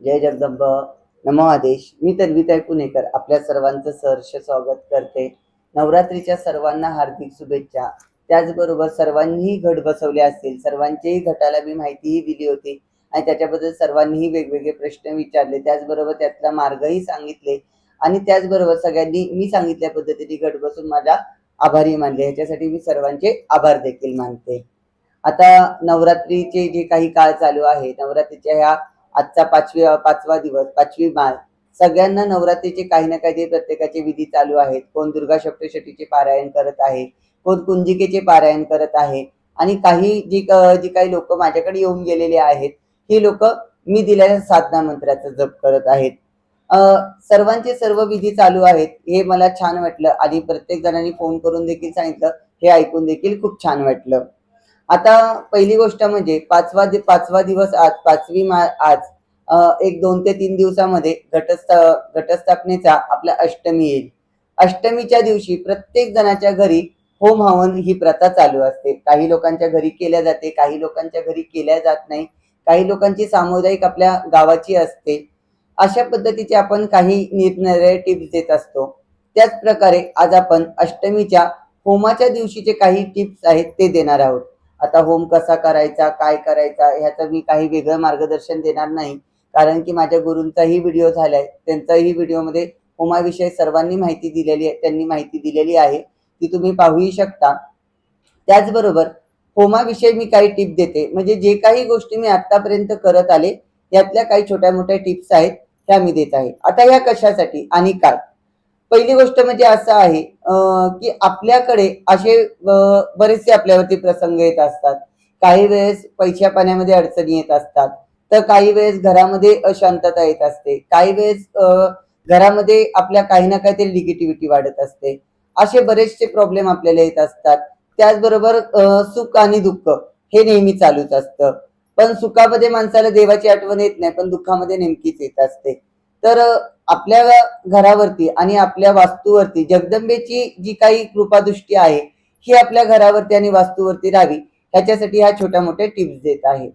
जय जगदंब. नमो आदेश. मी तन्विताई पुणेकर आपल्या सर्वांचं सहर्ष स्वागत करते. नवरात्रीच्या सर्वांना हार्दिक शुभेच्छा. त्याचबरोबर सर्वांनीही घट बसवले असतील. सर्वांच्याही घटाला मी माहितीही दिली होती आणि त्याच्याबद्दल सर्वांनीही वेगवेगळे प्रश्न विचारले. त्याचबरोबर त्यातला मार्गही सांगितले आणि त्याचबरोबर सगळ्यांनी मी सांगितल्या पद्धतीने घट बसून माझा आभारी मानले. ह्याच्यासाठी मी सर्वांचे आभार देखील मानते. आता नवरात्रीचे जे काही काळ चालू आहे नवरात्रीच्या ह्या आजचा पाचवी पाचवा दिवस पाचवी माळ सगळ्यांना नवरात्रीचे काही ना काही प्रत्येकाचे विधी चालू आहेत. कोण दुर्गा सप्तशतीचे पारायण करत आहे कोण कुंजिकेचे पारायण करत आहे आणि काही जी जी काही लोक माझ्याकडे येऊन गेलेले आहेत ही लोक मी दिलेल्या साधना मंत्राचा जप करत आहेत. सर्वांचे सर्व विधी चालू आहेत. हे मला छान वाटलं. आणि प्रत्येक जणांनी फोन करून देखील सांगितलं. हे ऐकून देखील खूप छान वाटलं. आता पहिली गोष्ट म्हणजे पाचवा दि- पाचवा दिवस आज पाचवी मा आज एक दोन ते तीन दिवसामध्ये घटस्था घटस्थापनेचा आपला अष्टमी येईल. अष्टमीच्या दिवशी प्रत्येक जणाच्या घरी होम हवन ही प्रथा चालू असते. काही लोकांच्या घरी केल्या जाते काही लोकांच्या घरी केल्या जात नाही. काही लोकांची सामुदायिक आपल्या गावाची असते. अशा पद्धतीचे आपण काही निरनिराळे टिप्स देत असतो. त्याच प्रकारे आज आपण अष्टमीच्या होमाच्या दिवशीचे काही टिप्स आहेत ते देणार आहोत. आता होम कसा करायचा काय करायचा ह्याचं मी काही वेगळं मार्गदर्शन देणार नाही. कारण की माझ्या गुरूंचाही व्हिडिओ झालाय. त्यांचाही व्हिडिओमध्ये होमाविषयी सर्वांनी माहिती दिलेली आहे त्यांनी माहिती दिलेली आहे. ती तुम्ही पाहूही शकता. त्याचबरोबर होमाविषयी मी काही टिप देते. म्हणजे जे काही गोष्टी मी आतापर्यंत करत आले यातल्या काही छोट्या मोठ्या टिप्स आहेत त्या मी देत आहे. आता या कशासाठी आणि काय? पहिली गोष्ट म्हणजे असं आहे की आपल्याकडे असे बरेचसे आपल्यावरती प्रसंग येत असतात. काही वेळेस पैशा पाण्यामध्ये अडचणी येत असतात. तर काही वेळेस घरामध्ये अशांतता येत असते. काही वेळेस घरामध्ये आपल्या काही ना काहीतरी निगेटिव्हिटी वाढत असते. असे बरेचसे प्रॉब्लेम आपल्याला येत असतात. त्याचबरोबर सुख आणि दुःख हे नेहमी चालूच असतं. पण सुखामध्ये माणसाला देवाची आठवण येत नाही पण दुःखामध्ये नेमकीच येत असते. तर आपल्या घरावरती आणि आपल्या वास्तूवरती जगदंबेची जी काही कृपादृष्टी आहे ही आपल्या घरावरती आणि वास्तूवरती राहावी ह्याच्यासाठी ह्या छोट्या मोठ्या टिप्स देत आहे.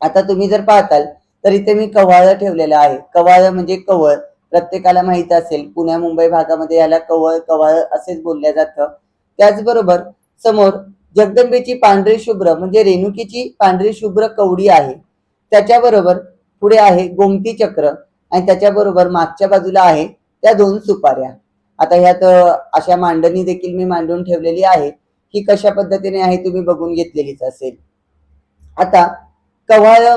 आता तुम्ही जर पाहताल तर इथे मी कवाळ ठेवलेलं आहे. कवाळ म्हणजे कवळ प्रत्येकाला माहीत असेल पुण्या मुंबई भागामध्ये याला कवळ कवाळ असेच बोलल्या जातं. त्याचबरोबर समोर जगदंबेची पांढरी शुभ्र म्हणजे रेणुकीची पांढरी शुभ्र कवडी आहे. त्याच्याबरोबर पुढे आहे गोमती चक्र. आणि त्याच्याबरोबर मागच्या बाजूला आहे त्या दोन सुपाऱ्या. आता ह्यात अशा मांडणी देखील मी मांडून ठेवलेली आहे. ही कशा पद्धतीने आहे तुम्ही बघून घेतलेलीच असेल. आता कव्हाळ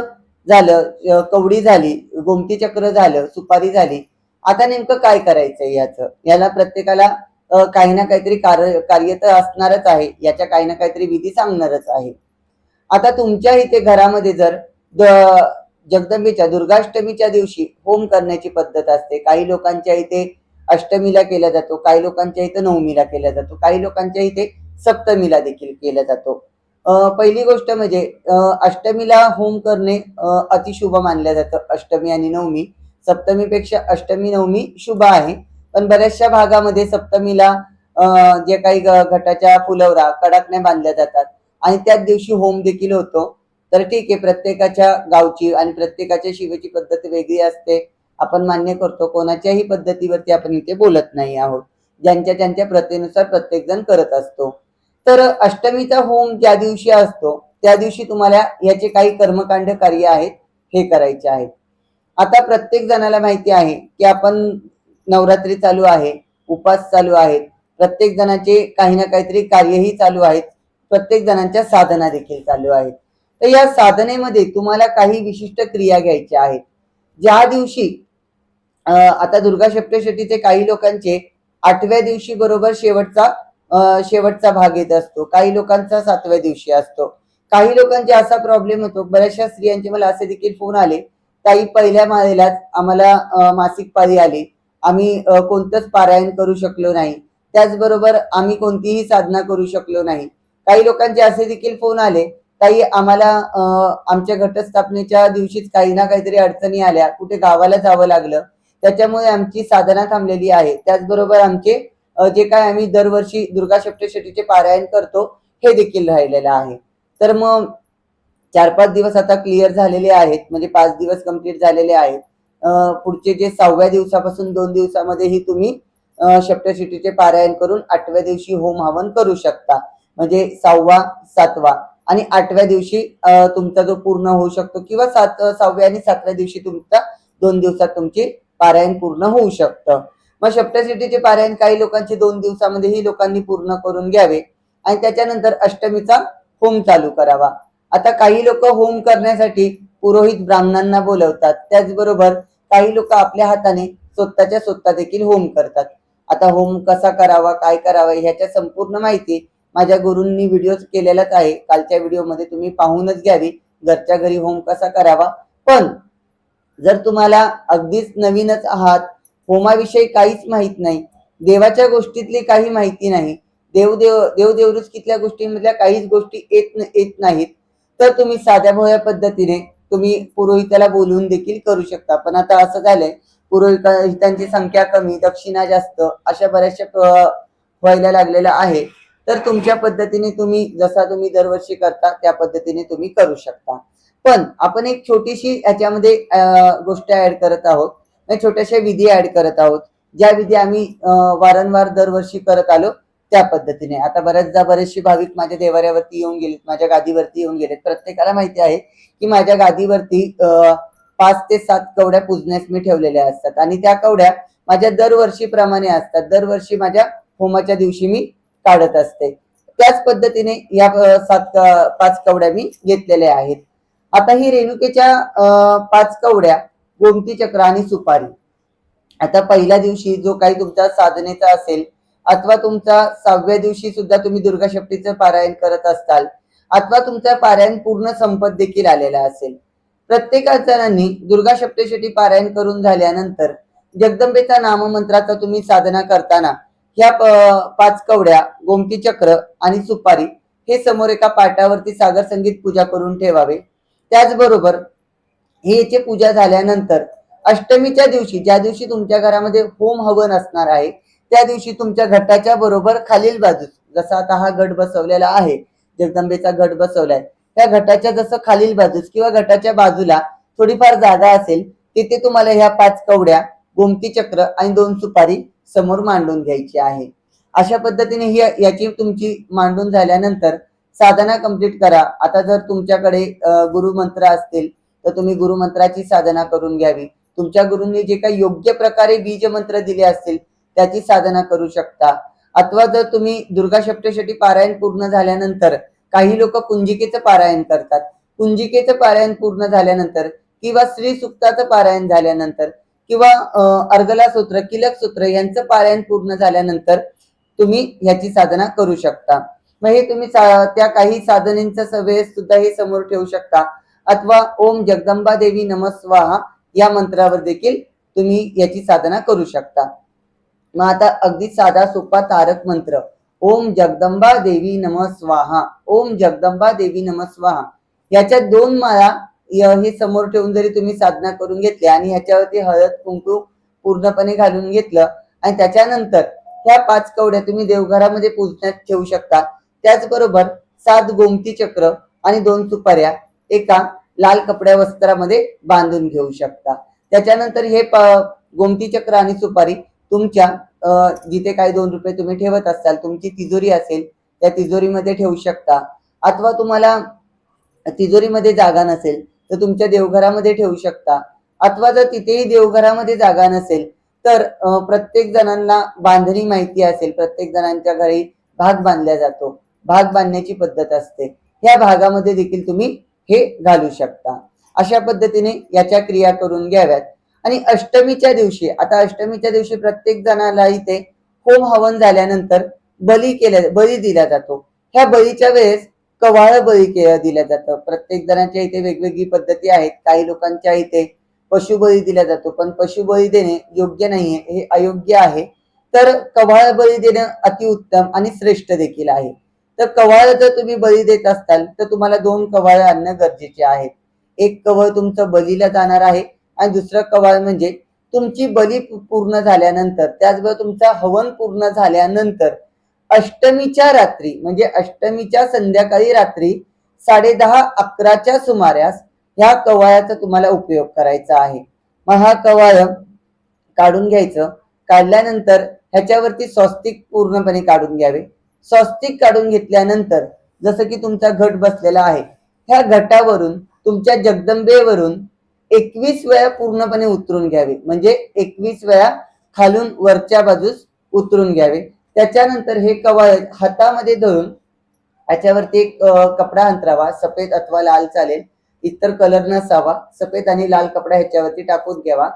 झालं कवडी झाली गोमती चक्र झालं सुपारी झाली. आता नेमकं काय करायचंय याचं? याला प्रत्येकाला काही ना काहीतरी कार्य कार्य तर असणारच आहे. याच्या काही ना काहीतरी विधी सांगणारच आहे. आता तुमच्या इथे घरामध्ये जर द- जगदंबेच्या दुर्गाष्टमीच्या दिवशी होम करण्याची पद्धत असते. काही लोकांच्या इथे अष्टमीला केला जातो काही लोकांच्या इथे नवमीला केला जातो काही लोकांच्या इथे सप्तमीला देखील केला जातो. पहिली गोष्ट म्हणजे अष्टमीला होम करणे अतिशुभ मानलं जातं अष्टमी आणि नवमी. सप्तमीपेक्षा अष्टमी नवमी शुभ आहे पण बऱ्याचशा भागामध्ये सप्तमीला जे काही घटाच्या फुलवरा कडाकण्या बांधल्या जातात. आणि त्याच दिवशी होम देखील होतो. तर ठीक आहे प्रत्येकाच्या गावची आणि प्रत्येकाच्या शिवेची पद्धत वेगळी असते. आपण मान्य करतो कोणाच्याही पद्धतीवरती आपण इथे बोलत नाही आहोत. ज्यांच्या त्यांच्या प्रथेनुसार प्रत्येक जण करत असतो. तर अष्टमीचा होम ज्या दिवशी असतो त्या दिवशी तुम्हाला याचे काही कर्मकांड कार्य आहेत हे करायचे आहेत. आता प्रत्येक जणाला माहिती आहे की आपण नवरात्री चालू आहे उपास चालू आहेत. प्रत्येक जणाचे काही ना काहीतरी कार्यही चालू आहेत. प्रत्येक जणांच्या साधना देखील चालू आहेत. तर या साधनेमध्ये तुम्हाला काही विशिष्ट क्रिया घ्यायच्या आहेत. ज्या दिवशी आता दुर्गा सप्तशतीचे काही लोकांचे आठव्या दिवशी बरोबर शेवटचा शेवटचा भाग येत असतो. काही लोकांचा सातव्या दिवशी असतो. काही लोकांचे असा प्रॉब्लेम होतो. बऱ्याचशा स्त्रियांचे मला असे देखील फोन आले. ताई पहिल्या माळेलाच आम्हाला मासिक पाळी आली. आम्ही कोणतंच पारायण करू शकलो नाही. त्याचबरोबर आम्ही कोणतीही साधना करू शकलो नाही. काही लोकांचे असे देखील फोन आले. काही आम्हाला आमच्या घटस्थापनेच्या दिवशीच काही ना काहीतरी अडचणी आल्या. कुठे गावाला जावं लागलं. त्याच्यामुळे आमची साधना थांबलेली आहे. त्याचबरोबर आमचे जे काय आम्ही दरवर्षी दुर्गा सप्तशतीचे पारायण करतो हे देखील राहिलेलं आहे. तर मग चार पाच दिवस आता क्लिअर झालेले आहेत. म्हणजे पाच दिवस कंप्लीट झालेले आहेत. पुढचे जे सहाव्या दिवसापासून दोन दिवसामध्येही तुम्ही सप्तशतीचे पारायण करून आठव्या दिवशी होम हवन करू शकता. म्हणजे सहावा सातवा. आणि आठव्या दिवशी तुमचा जो पूर्ण होऊ शकतो किंवा सात सहाव्या आणि सातव्या दिवशी तुमचा दोन दिवसात तुमची पारायण पूर्ण होऊ शकतं. मग सप्तशतीचे पारायण काही लोकांचे दोन दिवसामध्येही लोकांनी पूर्ण करून घ्यावे आणि त्याच्यानंतर अष्टमीचा होम चालू करावा. आता काही लोक होम करण्यासाठी पुरोहित ब्राह्मणांना बोलवतात. त्याचबरोबर काही लोक आपल्या हाताने स्वतःच्या स्वतः देखील होम करतात. आता होम कसा करावा काय करावा ह्याच्या संपूर्ण माहिती माझ्या गुरूंनी व्हिडिओ केलेलाच आहे. कालच्या व्हिडिओमध्ये तुम्ही पाहूनच घ्यावी. घरच्या घरी होम कसा करावा? पण जर तुम्हाला अगदीच नवीनच आहात होमाविषयी काहीच माहीत नाही देवाच्या गोष्टीतली काही माहिती नाही देव देव देवदेवरुचकीतल्या गोष्टींमधल्या काहीच गोष्टी येत येत नाहीत तर तुम्ही साध्या भोळ्या पद्धतीने तुम्ही पुरोहिताला बोलवून देखील करू शकता. पण आता असं झालंय पुरोहितांची संख्या कमी दक्षिणा जास्त अशा बऱ्याचशा व्हायला लागलेल्या आहे. तर तुमच्या पद्धतीने तुम्ही जसा तुम्ही दरवर्षी करता त्या पद्धतीने तुम्ही करू शकता. पण आपण एक छोटीशी याच्यामध्ये गोष्ट ऍड करत आहोत. म्हणजे छोट्याशा विधी ऍड करत आहोत. ज्या विधी आम्ही वारंवार दरवर्षी करत आलो त्या पद्धतीने. आता बऱ्याचदा बरेचसे भाविक माझ्या देवाऱ्यावरती येऊन गेलेत माझ्या गादीवरती येऊन गेलेत. प्रत्येकाला माहिती आहे की माझ्या गादीवरती पाच ते सात कवड्या पूजण्यास मी ठेवलेल्या असतात. आणि त्या कवड्या माझ्या दरवर्षीप्रमाणे असतात. दरवर्षी माझ्या होमाच्या दिवशी मी काढत असते. त्याच पद्धतीने या सात पाच कवड्या मी घेतलेल्या आहेत. आता ही रेणुकेच्या पाच कवड्या गोमती चक्र आणि सुपारी. आता पहिल्या दिवशी जो काही तुमचा साधनेचा असेल अथवा तुमचा सहाव्या दिवशी सुद्धा तुम्ही दुर्गा शक्तीचं पारायण करत असताल अथवा तुमचा पारायण पूर्ण संपत देखील आलेला असेल. प्रत्येक जणांनी दुर्गा सप्तशती पारायण करून झाल्यानंतर जगदंबेचा नाममंत्राचा तुम्ही साधना करताना ह्या पाच कवड्या गोमती चक्र आणि सुपारी हे समोर एका पाटावरती सागर संगीत पूजा करून ठेवावे. त्याचबरोबर हे याची पूजा झाल्यानंतर अष्टमीच्या दिवशी ज्या दिवशी तुमच्या घरामध्ये होम हवन असणार आहे त्या दिवशी तुमच्या घटाच्या बरोबर खालील बाजूस जसा आता हा गट बसवलेला आहे जगदंबेचा गट बसवलाय त्या घटाच्या जसं खालील बाजूस किंवा घटाच्या बाजूला थोडीफार जागा असेल तिथे तुम्हाला ह्या पाच कवड्या गोमती चक्र आणि दोन सुपारी समोर मांडून घ्यायची आहे. अशा पद्धतीने ही याची तुमची मांडून झाल्यानंतर साधना कंप्लीट करा. आता जर तुमच्याकडे गुरुमंत्र असतील तर तुम्ही गुरुमंत्राची साधना करून घ्यावी. तुमच्या गुरुंनी जे काही योग्य प्रकारे बीज मंत्र दिले असतील त्याची साधना करू शकता. अथवा जर तुम्ही दुर्गा सप्तशती पारायण पूर्ण झाल्यानंतर काही लोक कुंजिकेचं पारायण करतात. कुंजिकेचं पारायण पूर्ण झाल्यानंतर किंवा श्री सुक्ताचं पारायण झाल्यानंतर किंवा अर्गला सूत्र किलक सूत्र यांचं पारायण पूर्ण झाल्यानंतर तुम्ही ह्याची साधना करू शकता. मग हे तुम्ही त्या काही साधनेंचा सवेस सुद्धा हे समोर ठेवू शकता. अथवा ओम जगदंबा देवी नमस्वाहा या मंत्रावर देखील तुम्ही याची साधना करू शकता. मग आता अगदी साधा सोपा तारक मंत्र. ओम जगदंबा देवी नमस्वाहा ओम जगदंबा देवी नमस्वाहा याच्या दोन माळा हे समोर ठेवून जरी तुम्ही साधना करून घेतली आणि ह्याच्यावरती हळद कुंकू पूर्णपणे घालून घेतलं आणि त्याच्यानंतर ह्या पाच कवड्या तुम्ही देवघरामध्ये पूजण्यात ठेवू शकता. त्याचबरोबर सात गोमती चक्र आणि दोन सुपाऱ्या एका लाल कपड्या वस्त्रामध्ये बांधून घेऊ शकता. त्याच्यानंतर हे गोमती चक्र आणि सुपारी तुमच्या जिथे काही दोन रुपये तुम्ही ठेवत असाल तुमची तिजोरी असेल त्या तिजोरीमध्ये ठेवू शकता. अथवा तुम्हाला तिजोरीमध्ये जागा नसेल तर तुमच्या देवघरामध्ये ठेवू शकता. अथवा जर तिथेही देवघरामध्ये जागा नसेल तर प्रत्येक जणांना बांधणी माहिती असेल. प्रत्येक जणांच्या घरी भाग बांधला जातो. भाग बांधण्याची पद्धत असते. ह्या भागामध्ये देखील तुम्ही हे घालू शकता. अशा पद्धतीने याच्या क्रिया करून घ्याव्यात. आणि अष्टमीच्या दिवशी आता अष्टमीच्या दिवशी प्रत्येक जणाला इथे होम हवन झाल्यानंतर बली केल्या बळी दिला जातो. ह्या बळीच्या वेळेस कवाळ बळी के दिल्या जातं. प्रत्येक जणांच्या इथे वेगवेगळी पद्धती आहेत. काही लोकांच्या इथे पशुबळी दिला जातो. पण पशुबळी देणे योग्य नाहीये हे अयोग्य आहे. तर कवाळ बळी देणं अतिउत्तम आणि श्रेष्ठ देखील आहे. तर कवाळ जर तुम्ही बळी देत असताल तर तुम्हाला दोन कवाळ आणणं गरजेचे आहे एक कवळ तुमचं बलीला जाणार आहे आणि दुसरं कवाळ म्हणजे तुमची बली पूर्ण झाल्यानंतर त्याचबरोबर तुमचा हवन पूर्ण झाल्यानंतर अष्टमीच्या रात्री म्हणजे अष्टमीच्या संध्याकाळी रात्री साडे दहा अकराच्या सुमारास ह्या कवायाचा तुम्हाला उपयोग करायचा आहे. मग हा कवाय काढून घ्यायचं. काढल्यानंतर ह्याच्यावरती स्वस्तिक पूर्णपणे काढून घ्यावे. स्वस्तिक काढून घेतल्यानंतर जसं की तुमचा घट बसलेला आहे ह्या घटावरून तुमच्या जगदंबेवरून एकवीस वेळा पूर्णपणे उतरून घ्यावे. म्हणजे एकवीस वेळा खालून वरच्या बाजूस उतरून घ्यावे. त्याच्यानंतर हे कवायत हातामध्ये धरून याच्यावरती एक कपडा अंतरावा सफेद अथवा लाल चालेल. इतर कलर नसावा. सफेद आणि लाल कपडा ह्याच्यावरती टाकून घ्यावा.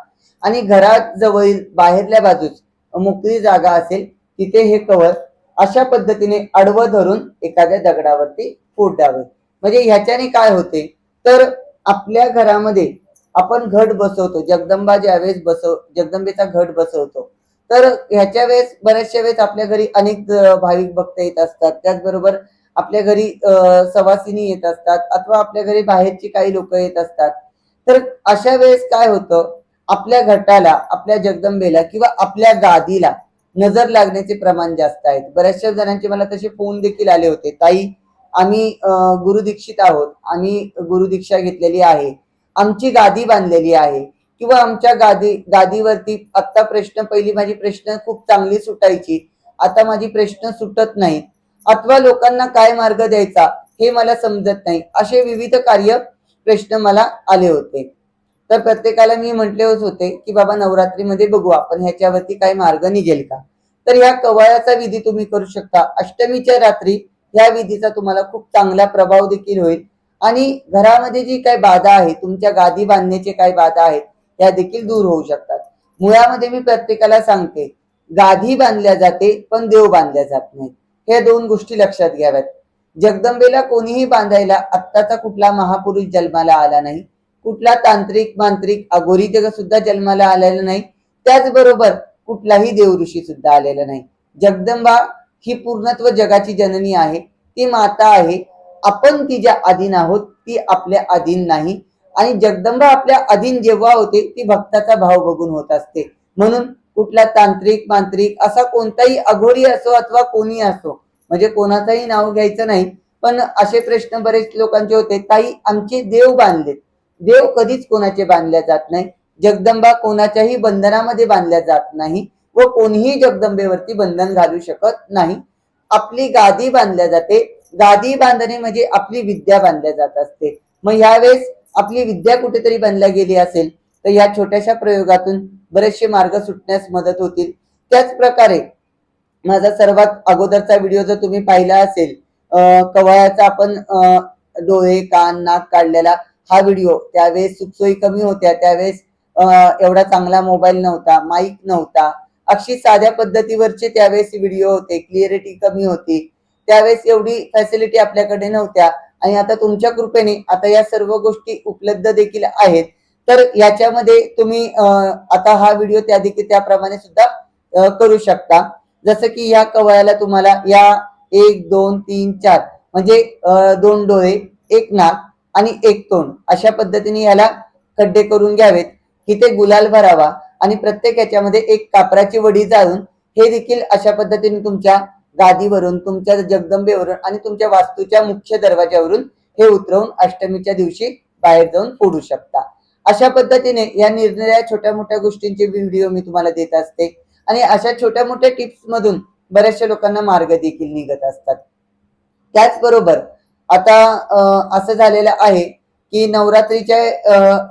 आणि घरात जवळील बाहेरल्या बाजूस मोकळी जागा असेल तिथे हे कवर अशा पद्धतीने आडवं धरून एखाद्या दगडावरती फुटावे म्हणजे ह्याच्याने काय होते? तर आपल्या घरामध्ये आपण घट बसवतो. जगदंबा ज्यावेळेस बसव जगदंबेचा घट बसवतो तर ह्याच्या वेळेस बऱ्याचशा वेळेस आपल्या घरी अनेक भाविक भक्त येत असतात. त्याचबरोबर आपल्या घरी सवासिनी येत असतात अथवा आपल्या घरी बाहेरची काही लोक येत असतात. तर अशा वेळेस काय होतं? आपल्या घटाला आपल्या जगदंबेला किंवा आपल्या गादीला नजर लागण्याचे प्रमाण जास्त आहेत. बऱ्याचशा जणांचे मला तसे फोन देखील आले होते. ताई आम्ही गुरुदीक्षित आहोत. आम्ही गुरुदीक्षा घेतलेली आहे. आमची गादी बांधलेली आहे. किंवा आमच्या गादी गादीवरती आत्ता प्रश्न पहिली माझी प्रश्न खूप चांगली सुटायची. आता माझी प्रश्न सुटत नाही. अथवा लोकांना काय मार्ग द्यायचा हे मला समजत नाही. असे विविध कार्य प्रश्न मला आले होते. तर प्रत्येकाला मी म्हटलेच होते की बाबा नवरात्रीमध्ये बघू आपण. ह्याच्यावरती काय मार्ग निघेल का? तर ह्या कवायाचा विधी तुम्ही करू शकता. अष्टमीच्या रात्री ह्या विधीचा तुम्हाला खूप चांगला प्रभाव देखील होईल. आणि घरामध्ये जी काही बाधा आहे तुमच्या गादी बांधण्याचे काही बाधा आहेत ह्या देखील दूर होऊ शकतात. मुळामध्ये मी प्रत्येकाला सांगते गाधी बांधल्या जाते पण देव बांधल्या जात नाही हे दोन गोष्टी लक्षात घ्याव्यात. जगदंबेला कोणीही बांधायला आत्ताचा कुठला महापुरुष जन्माला आला नाही कुठला तांत्रिक मांत्रिक अगोरी सुद्धा जन्माला आलेला नाही त्याचबरोबर कुठलाही देवऋषी सुद्धा आलेला नाही. जगदंबा ही पूर्णत्व जगाची जननी आहे ती माता आहे. आपण तिच्या अधीन आहोत ती आपल्या अधीन नाही. आणि जगदंबा आपल्या अधीन जेव्हा होते ती भक्ताचा भाव बघून होत असते. म्हणून कुठला तांत्रिक मांत्रिक असा कोणताही अघोरी असो अथवा कोणी असो म्हणजे कोणाचंही नाव घ्यायचं नाही पण असे प्रश्न बरेच लोकांचे होते ताई आमचे देव बांधलेत. देव कधीच कोणाचे बांधल्या जात नाही. जगदंबा कोणाच्याही बंधनामध्ये बांधल्या जात नाही व कोणीही जगदंबेवरती बंधन घालू शकत नाही. आपली गादी बांधल्या जाते. गादी बांधणे म्हणजे आपली विद्या बांधल्या जात असते. मग यावेळेस आपली विद्या कुठेतरी बनल्या गेली असेल तर या छोट्याशा प्रयोगातून बरेचसे मार्ग सुटण्यास मदत होतील. त्याच प्रकारे माझा सर्वात अगोदरचा व्हिडिओ जर तुम्ही पाहिला असेल अं, आपण डोळे कान नाक काढलेला हा व्हिडिओ त्यावेळेस सुखसोयी कमी होत्या त्यावेळेस एवढा चांगला मोबाईल नव्हता माईक नव्हता. अगदी साध्या पद्धतीवरचे त्यावेळेस व्हिडिओ होते क्लिअरिटी कमी होती. त्यावेळेस एवढी फॅसिलिटी आपल्याकडे नव्हत्या. आणि आता तुमच्या कृपेने आता या सर्व गोष्टी उपलब्ध देखील आहेत. तर याच्यामध्ये तुम्ही आता हा व्हिडिओ त्या देखील त्याप्रमाणे सुद्धा करू शकता. जसं की या कवयाला तुम्हाला या एक दोन तीन चार म्हणजे दोन डोळे एक नाक आणि एक तोंड अशा पद्धतीने याला खड्डे करून घ्यावेत. इथे गुलाल भरावा आणि प्रत्येक याच्यामध्ये एक कापराची वडी जाळून हे देखील अशा पद्धतीने तुमच्या गादीवरून तुमच्या जगदंबेवरून आणि तुमच्या वास्तूच्या मुख्य दरवाज्यावरून हे उतरवून अष्टमीच्या दिवशी बाहेर जाऊन फोडू शकता. अशा पद्धतीने या निरनिराळ्या छोट्या मोठ्या गोष्टींचे व्हिडिओ मी तुम्हाला देत असते. आणि अशा छोट्या मोठ्या टिप्स मधून बऱ्याचशा लोकांना मार्ग देखील निघत असतात. त्याचबरोबर आता असं झालेलं आहे की नवरात्रीच्या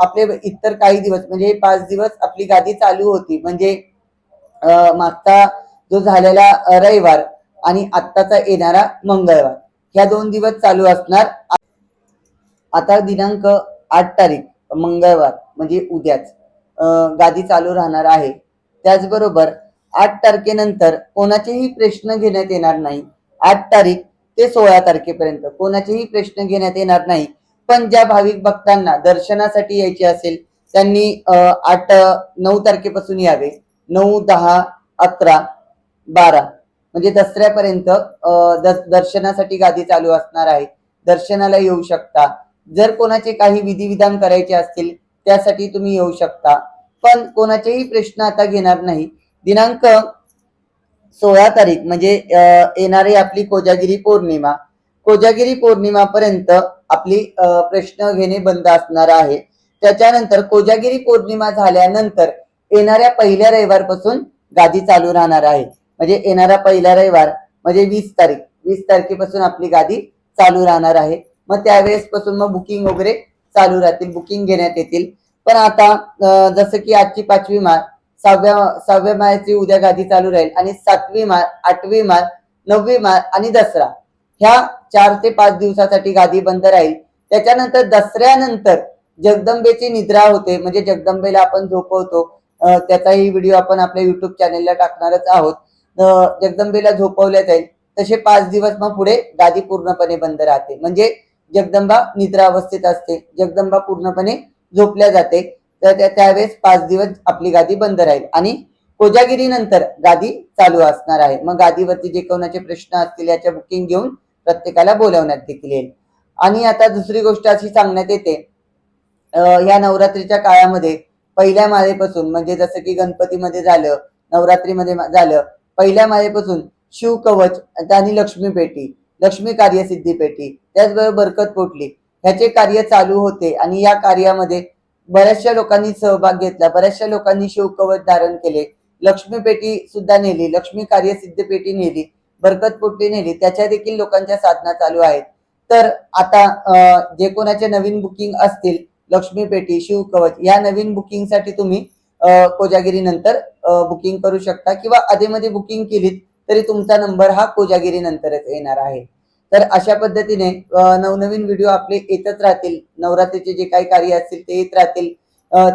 आपले इतर काही दिवस म्हणजे पाच दिवस आपली गादी चालू होती. म्हणजे मागचा जो झालेला रविवार आणि आत्ताचा येणारा मंगळवार. ह्या दोन दिवस चालू असणार. आता दिनांक आठ तारीख मंगळवार म्हणजे उद्याच. अं, गादी चालू राहणार आहे. त्याचबरोबर आठ तारखेनंतर कोणाचेही प्रश्न घेण्यात येणार नाही. आठ तारीख ते सोळा तारखेपर्यंत कोणाचेही प्रश्न घेण्यात येणार नाही. पण ज्या भाविक भक्तांना दर्शनासाठी यायचे असेल त्यांनी आठ नऊ तारखेपासून यावे. नऊ दहा अकरा बारा. म्हणजे दसऱ्यापर्यंत दर्शनासाठी गादी चालू असणार आहे. दर्शनाला येऊ शकता. जर कोणाचे काही विधिविधान करायचे असतील त्यासाठी तुम्ही येऊ शकता. पण कोणाचेही प्रश्न आता घेणार नाही. दिनांक सोळा तारीख म्हणजे येणारी आपली कोजागिरी पौर्णिमा. कोजागिरी पौर्णिमापर्यंत आपली प्रश्न घेणे बंद असणार आहे. त्याच्यानंतर कोजागिरी पौर्णिमा झाल्यानंतर येणाऱ्या पहिल्या रविवारपासून गादी चालू राहणार आहे. म्हणजे येणारा पहिला रविवार म्हणजे वीस तारीख. वीस तारखेपासून आपली गादी चालू राहणार आहे. मग त्यावेळेस पासून मग बुकिंग वगैरे चालू राहतील. बुकिंग घेण्यात येतील. पण आता जसं की आजची पाचवी माळ सहाव्या सहाव्या माळची उद्या गादी चालू राहील आणि सातवी माळ आठवी माळ नववी माळ आणि दसरा. ह्या चार ते पाच दिवसासाठी गादी बंद राहील. त्याच्यानंतर दसऱ्यानंतर जगदंबेची निद्रा होते. म्हणजे जगदंबेला आपण झोपवतो. त्याचाही व्हिडिओ आपण आपल्या युट्यूब चॅनेलला टाकणारच आहोत. जगदंबेला झोपवल्या जाईल. तसे पाच दिवस मग पुढे गादी पूर्णपणे बंद राहते. म्हणजे जगदंबा निद्रा अवस्थेत असते. जगदंबा पूर्णपणे झोपल्या जाते. तर त्यावेळेस पाच दिवस आपली गादी बंद राहील. आणि कोजागिरी नंतर गादी चालू असणार आहे. मग गादीवरती जे कोणाचे प्रश्न असतील याच्या बुकिंग घेऊन प्रत्येकाला बोलावण्यात देखील येईल. आणि आता दुसरी गोष्ट अशी सांगण्यात येते. या नवरात्रीच्या काळामध्ये पहिल्या माळेपासून म्हणजे जसं की गणपतीमध्ये झालं नवरात्रीमध्ये झालं पहिल्या माळेपासून शिवकवच आणि लक्ष्मी पेटी लक्ष्मी कार्यसिद्धी पेटी त्याचबरोबर बरकत पोटली ह्याचे कार्य चालू होते आणि या कार्यामध्ये बऱ्याचशा लोकांनी सहभाग घेतला. बऱ्याचशा लोकांनी शिवकवच धारण केले. लक्ष्मी पेटी सुद्धा नेली लक्ष्मी कार्यसिद्धी पेटी नेली बरकत पोटली नेली. त्याच्या देखील लोकांच्या साधना चालू आहेत. तर आता जे कोणाचे नवीन बुकिंग असतील लक्ष्मी पेटी शिवकवच या नवीन बुकिंगसाठी तुम्ही कोजागिरीनंतर कोजागिरी नंतर बुकिंग करू शकता किंवा आधीमध्ये बुकिंग केलीत तरी तुमचा नंबर हा कोजागिरी नंतरच येणार आहे. तर अशा पद्धतीने नवनवीन व्हिडिओ आपले येतच राहतील. नवरात्रीचे जे काही कार्य असतील ते येत राहतील.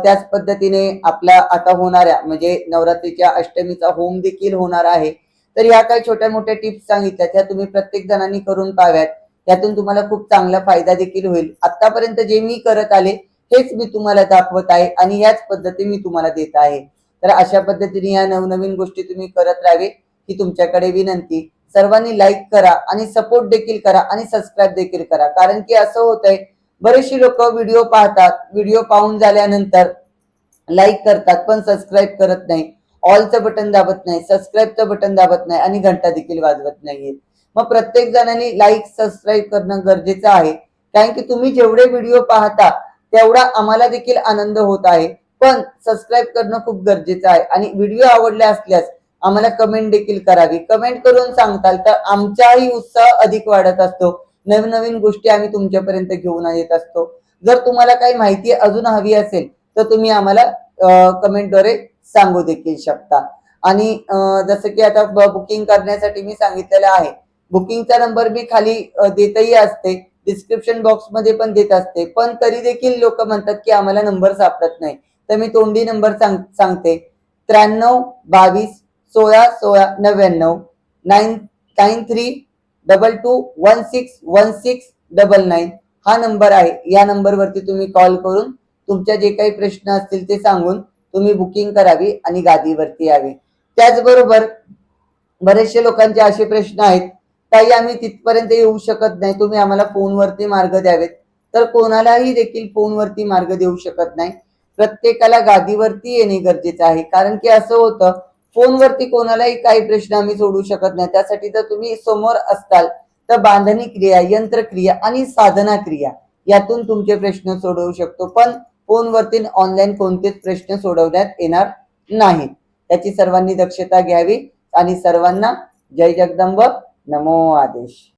त्याच पद्धतीने आपला आता होणाऱ्या म्हणजे नवरात्रीच्या अष्टमीचा होम देखील होणार आहे. तर या काही छोट्या मोठ्या टिप्स सांगितल्या त्या तुम्ही प्रत्येक जणांनी करून पाहाव्यात. त्यातून तुम्हाला खूप चांगला फायदा देखील होईल. आतापर्यंत जे मी करत आले हेच मी तुम्हाला दाखवत आहे आणि याच पद्धती मी तुम्हाला देत आहे. तर अशा पद्धतीने या नवनवीन गोष्टी तुम्ही करत राहावे ही तुमच्याकडे विनंती. सर्वांनी लाईक करा आणि सपोर्ट देखील करा आणि सबस्क्राईब देखील करा. कारण की असं होतंय बरेचशी लोक व्हिडिओ पाहतात. व्हिडिओ पाहून झाल्यानंतर लाईक करतात पण सबस्क्राईब करत नाही. ऑलचं बटन दाबत नाही सबस्क्राईबचं बटन दाबत नाही आणि घंटा देखील वाजवत नाहीये. मग प्रत्येक जणांनी लाईक सबस्क्राईब करणं गरजेचं आहे. कारण की तुम्ही जेवढे व्हिडिओ पाहता तेवढा आम्हाला देखील आनंद होत आहे. पण सबस्क्राईब करणं खूप गरजेचं आहे. आणि व्हिडिओ आवडले असल्यास आम्हाला कमेंट देखील करावी. कमेंट करून सांगताल तर आमचाही उत्साह अधिक वाढत असतो. नवीन नवीन गोष्टी आम्ही तुमच्यापर्यंत घेऊन येत असतो. जर तुम्हाला काही माहिती अजून हवी असेल तर तुम्ही आम्हाला कमेंटद्वारे सांगू देखील शकता. आणि जसं की आता बुकिंग करण्यासाठी मी सांगितलेलं आहे. बुकिंगचा नंबर मी खाली देतही असते. डिस्क्रिप्शन बॉक्समध्ये पण देत असते. पण तरी देखील लोक म्हणतात की आम्हाला नंबर सापडत नाही. तर मी तोंडी नंबर सांग सांगते. त्र्याण्णव बावीस सोळा सोळा नव्याण्णव nine nine three double two one six one six double nine हा नंबर आहे. या नंबरवरती तुम्ही कॉल करून तुमच्या जे काही प्रश्न असतील ते सांगून तुम्ही बुकिंग करावी आणि गादीवरती यावी. त्याचबरोबर बरेचसे लोकांचे असे प्रश्न आहेत ताई आम्ही तिथपर्यंत येऊ शकत नाही. तुम्ही आम्हाला फोनवरती मार्ग द्यावेत. तर कोणालाही देखील फोनवरती मार्ग देऊ शकत नाही. प्रत्येकाला गादीवरती येणे गरजेचं आहे. कारण की असं होतं फोनवरती कोणालाही काही प्रश्न आम्ही सोडू शकत नाही. त्यासाठी जर तुम्ही समोर असताल तर बांधणी क्रिया यंत्रक्रिया आणि साधना क्रिया यातून तुमचे प्रश्न सोडवू शकतो. पण फोनवरती ऑनलाईन कोणतेच प्रश्न सोडवण्यात येणार नाहीत. त्याची सर्वांनी दक्षता घ्यावी आणि सर्वांना जय जगदंब. नमो आदेश